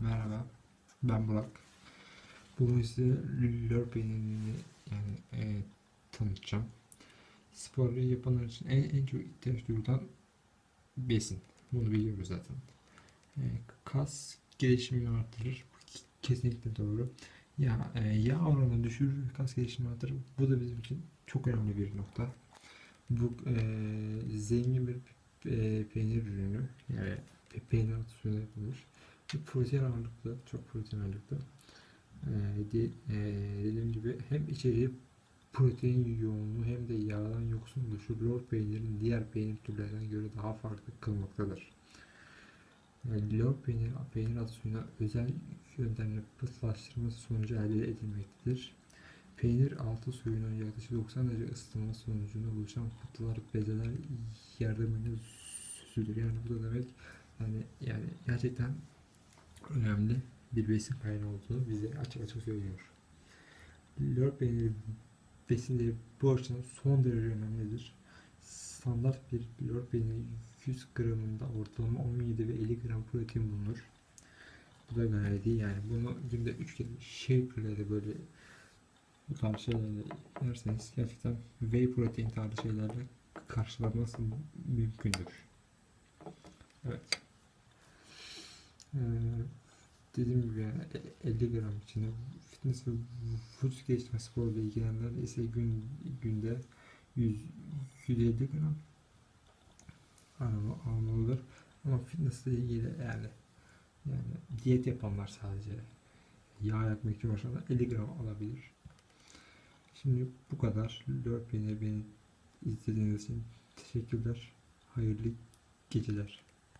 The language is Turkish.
Merhaba, ben Burak. Bugün size lör peynirini yani e, tanıtacağım. Sporları yapanlar için en, en çok ihtiyaç duyulan besin. Bunu biliyoruz zaten. E, kas gelişimini artırır. Kesinlikle doğru. Ya e, yağ oranını düşürür, kas gelişimini artırır. Bu da bizim için çok önemli bir nokta. Bu e, zengin bir e, peynir ürünü. Yani pe- peynir suyuna yapılmış. Protein ağırlıklı, çok protein ağırlıklı. Ee, ee, dediğim gibi hem içeriği protein yoğunluğu hem de yağdan yoksun oluşu lor peynirin diğer peynir türlerine göre daha farklı kılmaktadır. Yani lor peynir, peynir altı suyuna özel yöntemle pıhtılaştırması sonucu elde edilmektedir. Peynir altı suyunun yaklaşık 90 derece ısıtılma sonucunda oluşan pıhtılar bezeler yardımıyla süzülür. Yani bu da demek yani yani gerçekten önemli bir besin kaynağı olduğunu bize açık açık söylüyor. Lor peyniri besinleri bu açıdan son derece önemlidir. Standart bir lor peyniri 100 gramında ortalama 17 ve 50 gram protein bulunur. Bu da gayet iyi yani bunu günde 3 kere shaker'le böyle bu tarz şeylerle yerseniz gerçekten whey protein tarzı şeylerle karşılanması mümkündür. Evet. Ee, dediğim gibi yani e- 50 gram içinde fitness ve vücut geliştirme sporuyla ilgilenenler ise gün günde 100 150 gram alma- almalıdır. Ama fitness ile ilgili yani yani diyet yapanlar sadece yağ yakmak için uğraşanlar 50 gram alabilir. Şimdi bu kadar. Lör peynir beni izlediğiniz için teşekkürler. Hayırlı geceler.